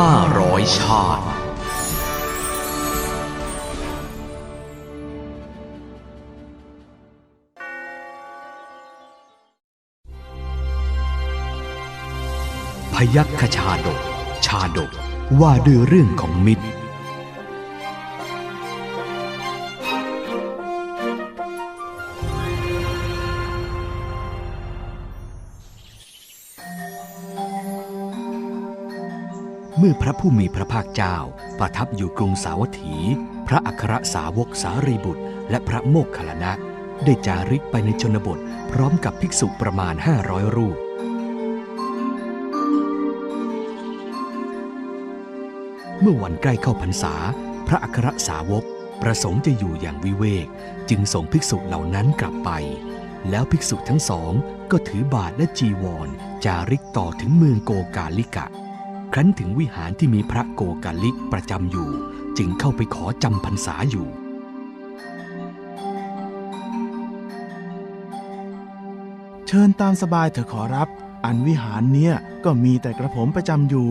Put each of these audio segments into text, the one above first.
ห้าร้อยชาติ พยัคฆชาดก ชาดกว่าด้วยเรื่องของมิตร มื่อพระผู้มีพระภาคเจ้า ประทับอยู่กรุงสาวัตถี พระอัครสาวกสารีบุตร และพระโมคคัลลนะได้จาริกไปในชนบท พร้อมกับภิกษุประมาณ 500 รูป เมื่อวันใกล้เข้าพรรษา พระอัครสาวกประสงค์จะอยู่อย่างวิเวก จึงส่งภิกษุเหล่านั้นกลับไป แล้วภิกษุทั้งสองก็ถือบาทและจีวร จาริกต่อถึงเมืองโกกาลิกะ ครั้นถึงวิหารที่มีพระโกกาลิกประจำอยู่ จึงเข้าไปขอจำพรรษาอยู่ เชิญตามสบายเถอะขอรับ อันวิหารเนี่ยก็มีแต่กระผมประจำอยู่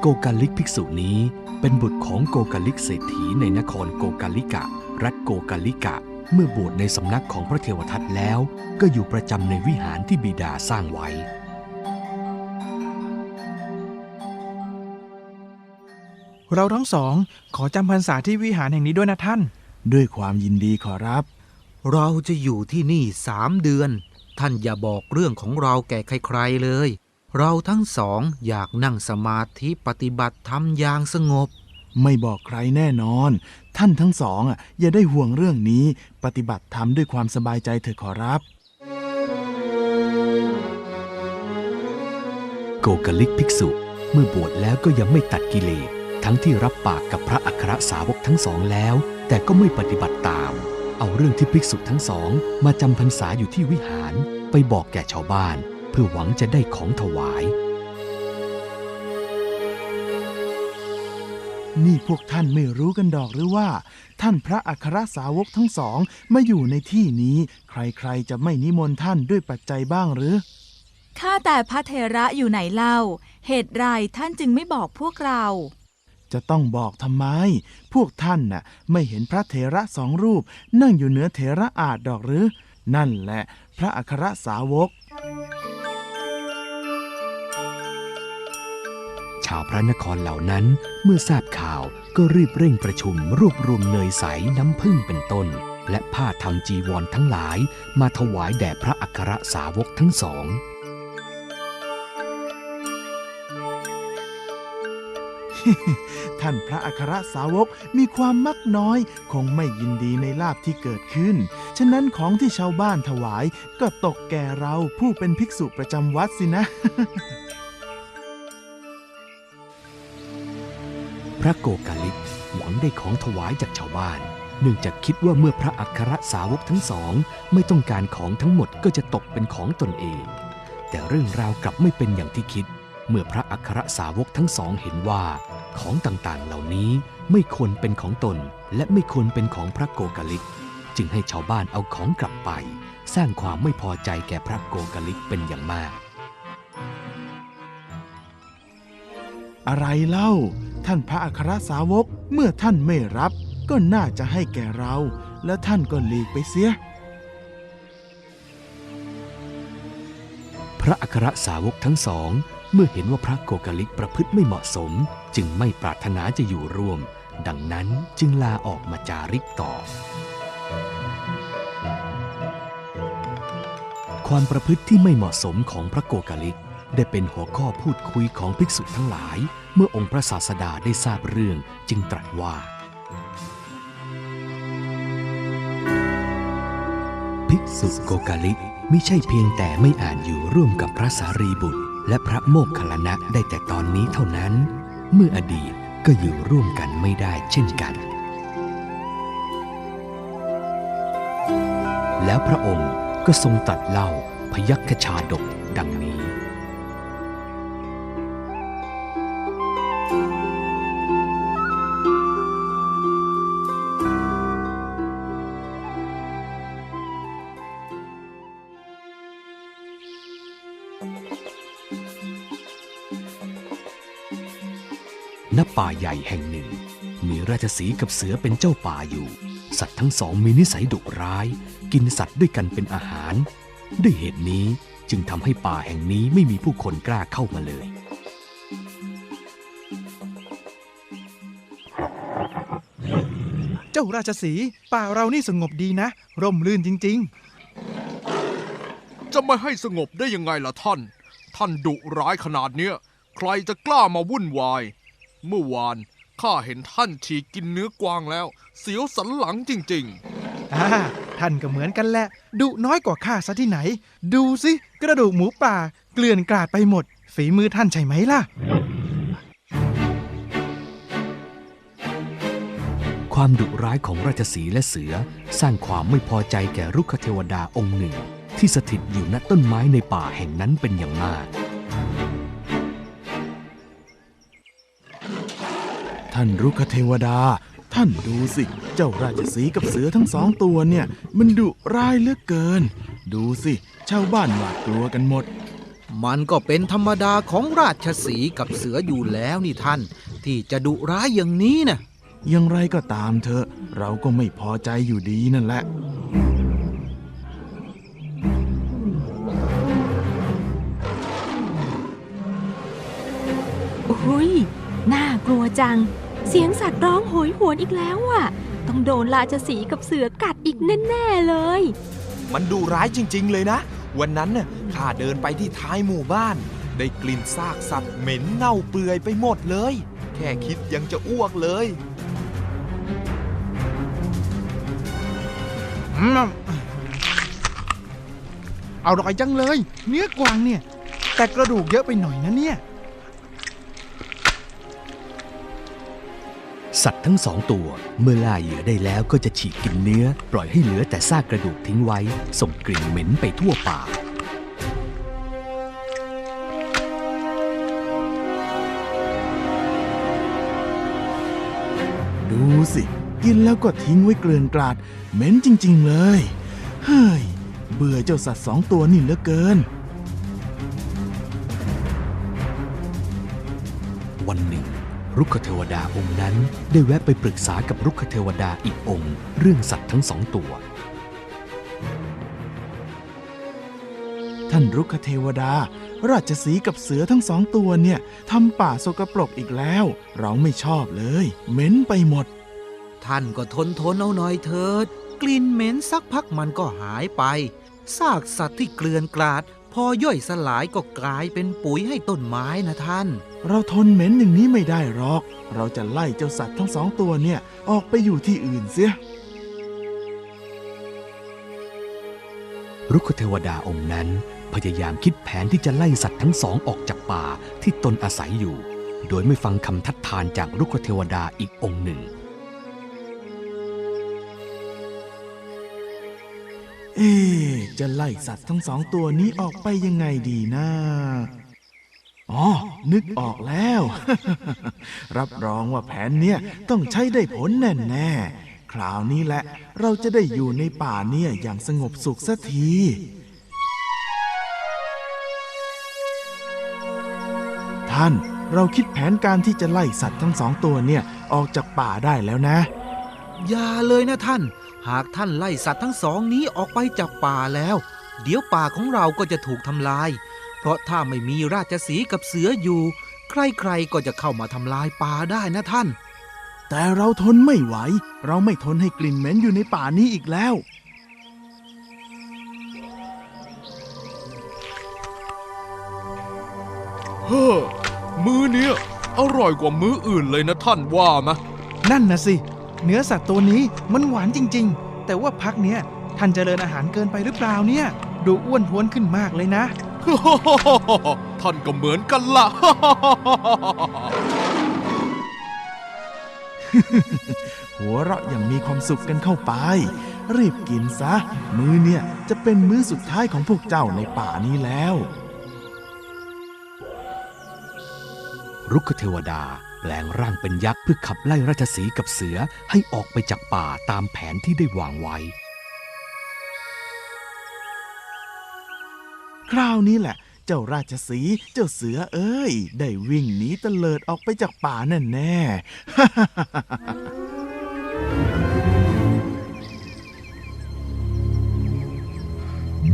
โกกาลิกภิกษุนี้เป็นบุตรของโกกาลิกเศรษฐีในนครโกกาลิกะ รัฐโกกาลิกะ เมื่อบวชในสำนักของพระเทวทัตแล้ว ก็อยู่ประจำในวิหารที่บิดาสร้างไว้ เราทั้งสองขอจำพรรษาที่วิหารแห่งนี้ด้วยนะท่าน ด้วยความยินดีขอรับ เราจะอยู่ที่นี่สามเดือน ท่านอย่าบอกเรื่องของเราแก่ใครๆเลย เราทั้งสองอยากนั่งสมาธิปฏิบัติธรรมอย่างสงบ ไม่บอกใครแน่นอน ท่านทั้งสองอะอย่าได้ห่วงเรื่องนี้ ปฏิบัติธรรมด้วยความสบายใจเถอะขอรับ โกกาลิกภิกษุ เมื่อบวชแล้วก็ยังไม่ตัดกิเลสทั้งที่รับปากกับพระอัครสาวกทั้งสองแล้ว แต่ก็ไม่ปฏิบัติตาม เอาเรื่องที่ภิกษุทั้งสอง มาจำพรรษาอยู่ที่วิหาร ไปบอกแก่ชาวบ้าน เพื่อหวังจะได้ของถวาย นี่พวกท่านไม่รู้กันดอกหรือว่า ท่านพระอัครสาวกทั้งสองมาอยู่ในที่นี้ ใครๆจะไม่นิมนต์ท่านด้วยปัจจัยบ้างหรือ ข้าแต่พระเทระอยู่ไหนเล่า เหตุไรท่านจึงไม่บอกพวกเรา จะต้องบอกทำไม พวกท่านน่ะไม่เห็นพระเถระสองรูป นั่งอยู่เหนือเถระอาจดอกหรือ นั่นแหละ พระอัครสาวกาวพระนครเหล่านั้น เมื่อทราบข่าวก็รีบเร่งประชุมรวบรวมเนยใสน้ำผึ้งเป็นต้น และผ้าทำจีวรทั้งหลายมาถวายแด่พระอัครสาวกทั้งสองท่านพระอัครสาวกมีความมักน้อย คงไม่ยินดีในลาบที่เกิดขึ้น ฉะนั้นของที่ชาวบ้านถวายก็ตกแก่เราผู้เป็นภิกษุประจำวัดสินะ พระโกกาลิกหวังได้ของถวายจากชาวบ้าน เนื่องจากคิดว่าเมื่อพระอัครสาวกทั้งสอง ไม่ต้องการของทั้งหมดก็จะตกเป็นของตนเอง แต่เรื่องราวกลับไม่เป็นอย่างที่คิด เมื่อพระอัครสาวกทั้งสองเห็นว่าของต่างๆ เหล่านี้ไม่ควรเป็นของตน และไม่ควรเป็นของพระโกกาลิก จึงให้ชาวบ้านเอาของกลับไป สร้างความไม่พอใจแก่พระโกกาลิกเป็นอย่างมาก อะไรเล่า ท่านพระอัครสาวกเมื่อท่านไม่รับ ก็น่าจะให้แก่เรา แล้วท่านก็หลีกไปเสีย พระอัครสาวกทั้งสอง เมื่อเห็นว่าพระโกกาลิกประพฤติไม่เหมาะสม จึงไม่ปรารถนาจะอยู่ร่วม ดังนั้นจึงลาออกมาจาริกต่อ ความประพฤติที่ไม่เหมาะสมของพระโกกาลิก ได้เป็นหัวข้อพูดคุยของภิกษุทั้งหลาย เมื่อองค์พระศาสดาได้ทราบเรื่องจึงตรัสว่า ภิกษุโกกาลิไม่ใช่เพียงแต่ไม่อาจอยู่ร่วมกับพระสารีบุตร และพระโมคคัลลานะได้แต่ตอนนี้เท่านั้น เมื่ออดีตก็อยู่ร่วมกันไม่ได้เช่นกัน แล้วพระองค์ก็ทรงตรัดเล่าพยัคฆชาดกดังนี้ ณป่าใหญ่แห่งหนึ่ง มีราชสีห์กับเสือเป็นเจ้าป่าอยู่ สัตว์ทั้งสองมีนิสัยดุร้าย กินสัตว์ด้วยกันเป็นอาหาร ด้วยเหตุนี้จึงทำให้ป่าแห่งนี้ไม่มีผู้คนกล้าเข้ามาเลย เจ้าราชสีห์ป่าเรานี่สงบดีนะ ร่มรื่นจริง จะไม่ให้สงบได้ยังไงล่ะท่าน ท่านดุร้ายขนาดเนี้ย ใครจะกล้ามาวุ่นวาย เมื่อวานข้าเห็นท่านฉีกกินเนื้อกวางแล้ว เสียวสันหลังจริงๆอ่าท่านก็เหมือนกันแหละ ดุน้อยกว่าข้าซะที่ไหน ดูสิ กระดูกหมูป่า เกลื่อนกลาดไปหมด ฝีมือท่านใช่ไหมล่ะ ความดุร้ายของราชสีห์และเสือ สร้างความไม่พอใจแก่รุกขเทวดาองค์หนึ่ง ที่สถิตอยู่ณต้นไม้ในป่าแห่งนั้นเป็นอย่างมาก ท่านรุกขเทวดา ท่านดูสิ เจ้าราชสีห์กับเสือทั้งสองตัวเนี่ย มันดุร้ายเหลือเกิน ดูสิชาวบ้านหวาดกลัวกันหมด มันก็เป็นธรรมดาของราชสีห์กับเสืออยู่แล้วนี่ท่าน ที่จะดุร้ายอย่างนี้นะอย่างไรก็ตามเถอะ เราก็ไม่พอใจอยู่ดีนั่นแหละอุ้ย น่ากลัวจัง เสียงสัตว์ร้องโหยหวนอีกแล้วอะ ต้องโดนราชสีห์กับเสือกัดอีกแน่ๆเลย มันดูร้ายจริง ๆ เลยนะ วันนั้นน่ะข้าเดินไปที่ท้ายหมู่บ้าน ได้กลิ่นซากสัตว์เหม็นเน่าเปื่อยไปหมดเลย แค่คิดยังจะอ้วกเลยอืมอร่อยจังเลย เนื้อกวางเนี่ย แต่กระดูกเยอะไปหน่อยนะเนี่ย สัตว์ทั้งสองตัว เมื่อล่าเหยื่อได้แล้วก็จะฉีกกินเนื้อ ปล่อยให้เหลือแต่ซากกระดูกทิ้งไว้ ส่งกลิ่นเหม็นไปทั่วป่า ดูสิ กินแล้วก็ทิ้งไว้เกลื่อนกลาด เหม็นจริง ๆ เลย เฮ้ย เบื่อเจ้าสัตว์สองตัวนี่เหลือเกิน วันหนึ่ง รุกขเทวดาองค์นั้นได้แวะไปปรึกษากับรุกขเทวดาอีกองค์ เรื่องสัตว์ทั้งสองตัว ท่านรุกขเทวดา ราชสีกับเสือทั้งสองตัวเนี่ยทำป่าสกปรกอีกแล้ว เราไม่ชอบเลย เหม็นไปหมด ท่านก็ทนทนเอาหน่อยเถิด กลิ่นเหม็นสักพักมันก็หายไปซากสัตว์ที่เกลื่อนกลาด พอย่อยสลายก็กลายเป็นปุ๋ยให้ต้นไม้นะท่าน เราทนเหม็นอย่างนี้ไม่ได้หรอก เราจะไล่เจ้าสัตว์ทั้งสองตัวเนี่ยออกไปอยู่ที่อื่นเสีย รุกขเทวดาองค์นั้น พยายามคิดแผนที่จะไล่สัตว์ทั้งสองออกจากป่าที่ตนอาศัยอยู่ โดยไม่ฟังคำทัดทานจากรุกขเทวดาอีกองค์หนึ่ง เอ๊ะจะไล่สัตว์ทั้งสองตัวนี้ออกไปยังไงดีนะ อ๋อ นึกออกแล้ว รับรองว่าแผนเนี้ยต้องใช้ได้ผลแน่แน่คราวนี้แหละ เราจะได้อยู่ในป่าเนี่ยอย่างสงบสุขสักทีท่าน เราคิดแผนการที่จะไล่สัตว์ทั้งสองตัวเนี่ยออกจากป่าได้แล้วนะ อย่าเลยนะท่าน หากท่านไล่สัตว์ทั้งสองนี้ออกไปจากป่าแล้ว เดี๋ยวป่าของเราก็จะถูกทำลาย เพราะถ้าไม่มีราชสีห์กับเสืออยู่ ใครๆก็จะเข้ามาทำลายป่าได้นะท่าน แต่เราทนไม่ไหว เราไม่ทนให้กลิ่นเหม็นอยู่ในป่านี้อีกแล้วๆเฮ้อมื้อเนี้ยอร่อยกว่ามื้ออื่นเลยนะท่านว่าไหมนั่นนะสิ เนื้อสัตว์ตัวนี้มันหวานจริง ๆ แต่ว่าพักเนี้ยท่านเจริญอาหารเกินไปหรือเปล่าเนี่ย ดูอ้วนท้วนขึ้นมากเลยนะ ท่านก็เหมือนกันละหัวเราะอย่างมีความสุขกันเข้าไป รีบกินซะ มื้อเนี่ยจะเป็นมื้อสุดท้ายของพวกเจ้าในป่านี้แล้ว รุกขเทวดาแปลงร่างเป็นยักษ์เพื่อขับไล่ราชสีห์กับเสือให้ออกไปจากป่าตามแผนที่ได้วางไว้ คราวนี้แหละ เจ้าจ้าราชสีห์เจ้าเสือเอ้ย ได้วิ่งหนีเตลิดออกไปจากป่าแน่แน่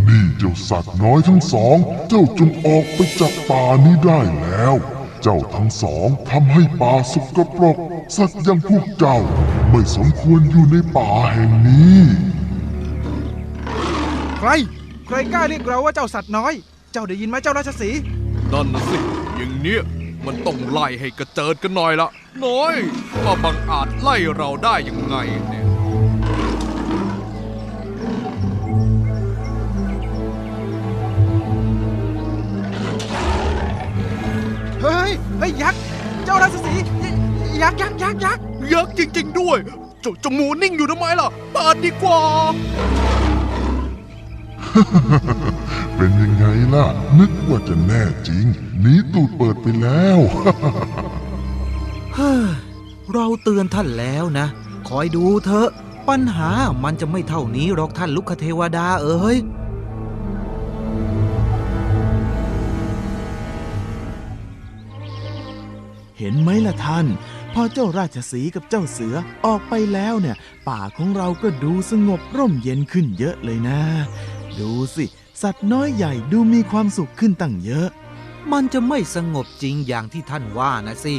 ๆนี่เจ้าสัตว์น้อยทั้งสอง เจ้าจงออกไปจากป่านี้ได้แล้ว เจ้าทั้งสองทำให้ป่าสกปรก สัตว์อย่างพวกเจ้า ไม่สมควรอยู่ในป่าแห่งนี้ ใคร ใครกล้าเรียกเราว่าเจ้าสัตว์น้อย เจ้าได้ยินไหมเจ้าราชสีห์นั่นนะสิ อย่างเนี้ยมันต้องไล่ให้กระเจิดกันหน่อยละน้อยว่าบังอาจไล่เราได้ยังไงเนี่ย เฮ้ยเฮ้ยยักษ์ เจ้าราชสีห์ยยักษ์ยักษ์ยักษ์ยักษ์ยักษ์จริง ๆ ด้วย เจะจะหมูนิ่งอยู่ทำไมล่ะเปิดดีกว่า เเป็นยังไงล่ะ นึกว่าจะแน่จริงหนีตูดเปิดไปแล้วเฮ้เราเตือนท่านแล้วนะ คอยดูเถอะ ปัญหามันจะไม่เท่านี้หรอกท่านลุกคเทวดาเอ้ยเห็นไหมล่ะท่าน พอเจ้าราชสีกับเจ้าเสือออกไปแล้วเนี่ย ป่าของเราก็ดูสงบร่มเย็นขึ้นเยอะเลยนะ ดูสิ สัตว์น้อยใหญ่ดูมีความสุขขึ้นตั้งเยอะ มันจะไม่สงบจริงอย่างที่ท่านว่านะสิ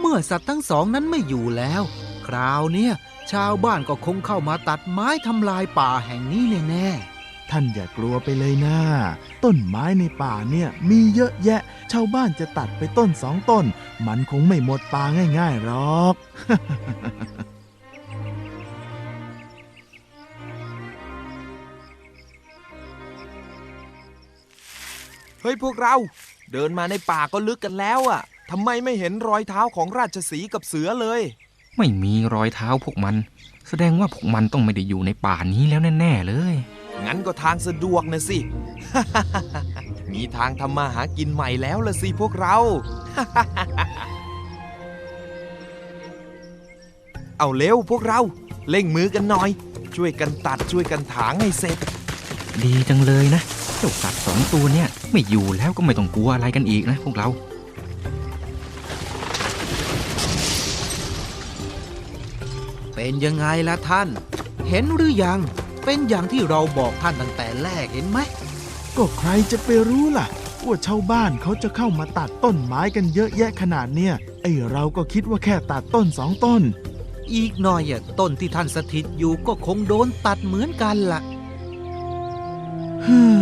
เมื่อสัตว์ทั้งสองนั้นไม่อยู่แล้ว คราวเนี้ยชาวบ้านก็คงเข้ามาตัดไม้ทำลายป่าแห่งนี้แน่ท่านอย่ากลัวไปเลยนะต้นไม้ในป่าเนี่ยมีเยอะแยะ ชาวบ้านจะตัดไปต้นสองต้น มันคงไม่หมดป่าง่ายๆหรอก เฮ้ยพวกเรา เดินมาในป่าก็ลึกกันแล้วอะทำไมไม่เห็นรอยเท้าของราชสีห์กับเสือเลย ไม่มีรอยเท้าพวกมัน แสดงว่าพวกมันต้องไม่ได้อยู่ในป่านี้แล้วแน่ๆเลย งั้นก็ทางสะดวกนะสิ มีทางทำมาหากินใหม่แล้วละสิพวกเรา เอาเร็วพวกเราเร่งมือกันหน่อย ช่วยกันตัดช่วยกันถางให้เสร็จ ดีจังเลยนะเจ้าสัตว์สองตัวเนี่ยไม่อยู่แล้วก็ไม่ต้องกลัวอะไรกันอีกนะพวกเราๆเป็นยังไงล่ะท่าน เห็นหรือยังเป็นอย่างที่เราบอกท่านตั้งแต่แรกเห็นไหมก็ใครจะไปรู้ล่ะว่าชาวบ้านเขาจะเข้ามาตัดต้นไม้กันเยอะแยะขนาดเนี้ยไอเราก็คิดว่าแค่ตัดต้นสองต้น อีกหน่อยอะต้นที่ท่านสถิตอยู่ก็คงโดนตัดเหมือนกันล่ะเฮ้ย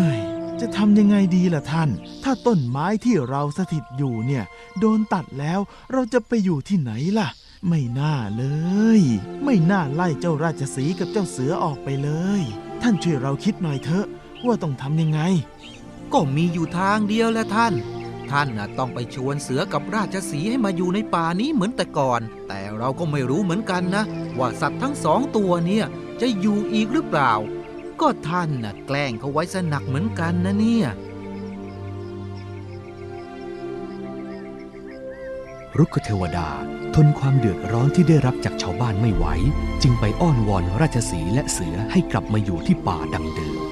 จะทำยังไงดีล่ะท่าน ถ้าต้นไม้ที่เราสถิตอยู่เนี่ย โดนตัดแล้วเราจะไปอยู่ที่ไหนล่ะ ไม่น่าเลย ไม่น่าไล่เจ้าราชสีกับเจ้าเสือออกไปเลย ท่านช่วยเราคิดหน่อยเถอะ ว่าต้องทำยังไง ก็มีอยู่ทางเดียวแหละท่าน ท่านน่ะต้องไปชวนเสือกับราชสีให้มาอยู่ในป่านี้เหมือนแต่ก่อน แต่เราก็ไม่รู้เหมือนกันนะ ว่าสัตว์ทั้งสองตัวเนี่ยจะอยู่อีกหรือเปล่า ก็ท่านน่ะแกล้งเขาไว้สนักเหมือนกันนะเนี่ย รุกขเทวดาทนความเดือดร้อนที่ได้รับจากชาวบ้านไม่ไหว จึงไปอ้อนวอนราชสีและเสือให้กลับมาอยู่ที่ป่าดังเดิม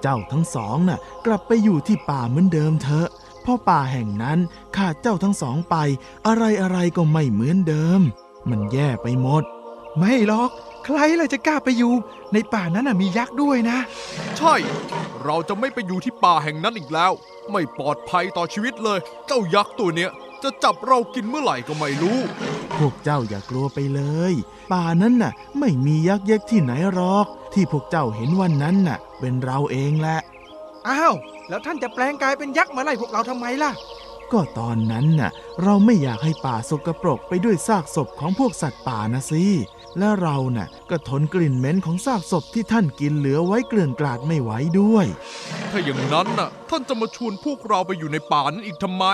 เจ้าทั้งสองน่ะ กลับไปอยู่ที่ป่าเหมือนเดิมเถอะเพราะป่าแห่งนั้นขาดเจ้าทั้งสองไป อะไรอะไรก็ไม่เหมือนเดิม มันแย่ไปหมด ไม่หรอก ใครล่ะจะกล้าไปอยู่ ในป่านั้นน่ะมียักษ์ด้วยนะ ใช่ เราจะไม่ไปอยู่ที่ป่าแห่งนั้นอีกแล้ว ไม่ปลอดภัยต่อชีวิตเลย เจ้ายักษ์ตัวเนี้ยจะจับเรากินเมื่อไหร่ก็ไม่รู้ พวกเจ้าอย่ากลัวไปเลย ป่านั้นน่ะ ไม่มียักษ์เย็กที่ไหนหรอก ที่พวกเจ้าเห็นวันนั้นน่ะ เป็นเราเองแหละ อ้าว แล้วท่านจะแปลงกายเป็นยักษ์มาไล่พวกเราทำไมล่ะ ก็ตอนนั้นน่ะ เราไม่อยากให้ป่าสกปรกไปด้วยซากศพของพวกสัตว์ป่านะสิและเราน่ะก็ทนกลิ่นเหม็นของซากศพที่ท่านกินเหลือไว้เกลื่อนกลาดไม่ไหวด้วย ถ้าอย่างนั้นน่ะ ท่านจะมาชวนพวกเราไปอยู่ในป่านั้นอีกทำไม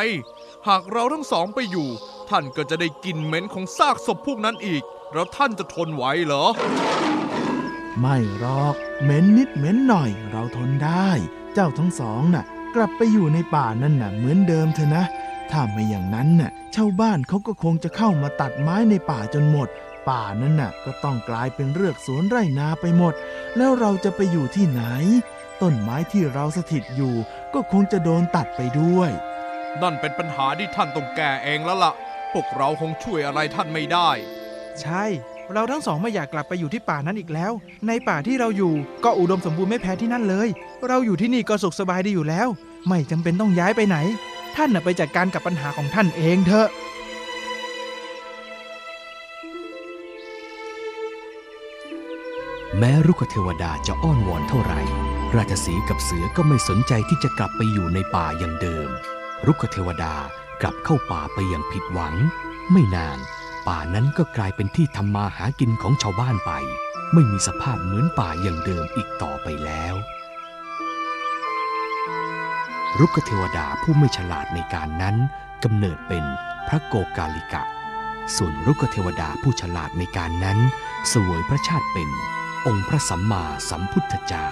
หากเราทั้งสองไปอยู่ ท่านก็จะได้กลินเหม็นของซากศพพวกนั้นอีก แล้วท่านจะทนไหวเหรอ ไม่หรอกเหม็นนิดเหม็นหน่อยเราทนได้ เจ้าทั้งสองน่ะ กลับไปอยู่ในป่านั่นน่ะ เหมือนเดิมเถอะนะ ถ้าไม่อย่างนั้นน่ะชาวบ้านเขาก็คงจะเข้ามาตัดไม้ในป่าจนหมด ป่านั้นน่ะ ก็ต้องกลายเป็นเรือกสวนไร่นาไปหมด แล้วเราจะไปอยู่ที่ไหน ต้นไม้ที่เราสถิตอยู่ ก็คงจะโดนตัดไปด้วย นั่นเป็นปัญหาที่ท่านต้องแก้เองแล้วล่ะ พวกเราคงช่วยอะไรท่านไม่ได้ ใช่ เราทั้งสองไม่อยากกลับไปอยู่ที่ป่านั้นอีกแล้ว ในป่าที่เราอยู่ก็อุดมสมบูรณ์ไม่แพ้ที่นั่นเลย เราอยู่ที่นี่ก็สุขสบายดีอยู่แล้ว ไม่จำเป็นต้องย้ายไปไหน ท่านน่ะไปจัดการกับปัญหาของท่านเองเถอะแม้รุกขเทวดาจะอ้อนวอนเท่าไหร่ ราชสีห์กับเสือก็ไม่สนใจที่จะกลับไปอยู่ในป่าอย่างเดิม รุกขเทวดากลับเข้าป่าไปอย่างผิดหวัง ไม่นาน ป่านั้นก็กลายเป็นที่ทำมาหากินของชาวบ้านไป ไม่มีสภาพเหมือนป่าอย่างเดิมอีกต่อไปแล้ว รุกเทวดาผู้ไม่ฉลาดในการนั้นกำเนิดเป็นพระโกกาลิกะ ส่วนรุกเทวดาผู้ฉลาดในการนั้น สวยพระชาติเป็นองค์พระสัมมาสัมพุทธเจ้า